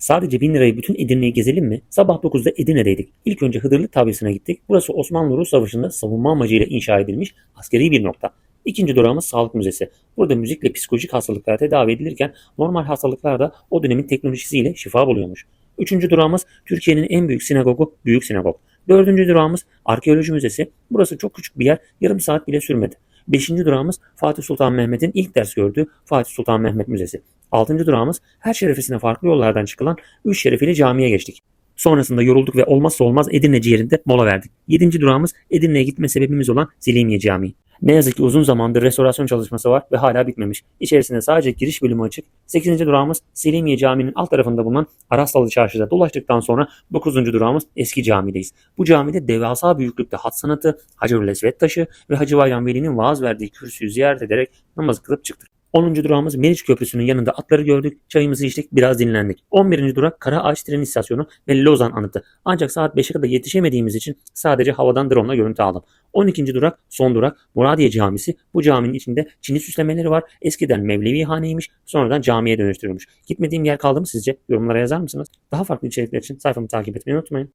Sadece 1000 lirayı bütün Edirne'yi gezelim mi? Sabah 9'da Edirne'deydik. İlk önce Hıdırlık Tabyası'na gittik. Burası Osmanlı-Rus Savaşı'nda savunma amacıyla inşa edilmiş askeri bir nokta. İkinci durağımız Sağlık Müzesi. Burada müzikle psikolojik hastalıklar tedavi edilirken normal hastalıklar da o dönemin teknolojisiyle şifa buluyormuş. Üçüncü durağımız Türkiye'nin en büyük sinagogu Büyük Sinagog. Dördüncü durağımız Arkeoloji Müzesi. Burası çok küçük bir yer, yarım saat bile sürmedi. Beşinci durağımız Fatih Sultan Mehmet'in ilk ders gördüğü Fatih Sultan Mehmet Müzesi. Altıncı durağımız her şerefesine farklı yollardan çıkılan üç şerefeli camiye geçtik. Sonrasında yorulduk ve olmazsa olmaz Edirne ciğerinde mola verdik. Yedinci durağımız Edirne'ye gitme sebebimiz olan Selimiye Camii. Ne yazık ki uzun zamandır restorasyon çalışması var ve hala bitmemiş. İçerisinde sadece giriş bölümü açık. 8. durağımız Selimiye Camii'nin alt tarafında bulunan Araslalı Çarşı'da dolaştıktan sonra 9. durağımız Eski Cami'deyiz. Bu camide devasa büyüklükte hat sanatı, Hacerül Esved taşı ve Hacı Bayram Veli'nin vaaz verdiği kürsüyü ziyaret ederek namaz kılıp çıktık. 10. durağımız Meriç Köprüsü'nün yanında atları gördük, çayımızı içtik, biraz dinlendik. 11. durak Kara Ağaç Tren İstasyonu ve Lozan Anıtı. Ancak saat 5'e kadar yetişemediğimiz için sadece havadan drone'la görüntü aldım. 12. durak son durak Muradiye Camisi. Bu caminin içinde Çinli süslemeleri var. Eskiden Mevlevi haneymiş, sonradan camiye dönüştürülmüş. Gitmediğim yer kaldı mı sizce? Yorumlara yazar mısınız? Daha farklı içerikler için sayfamı takip etmeyi unutmayın.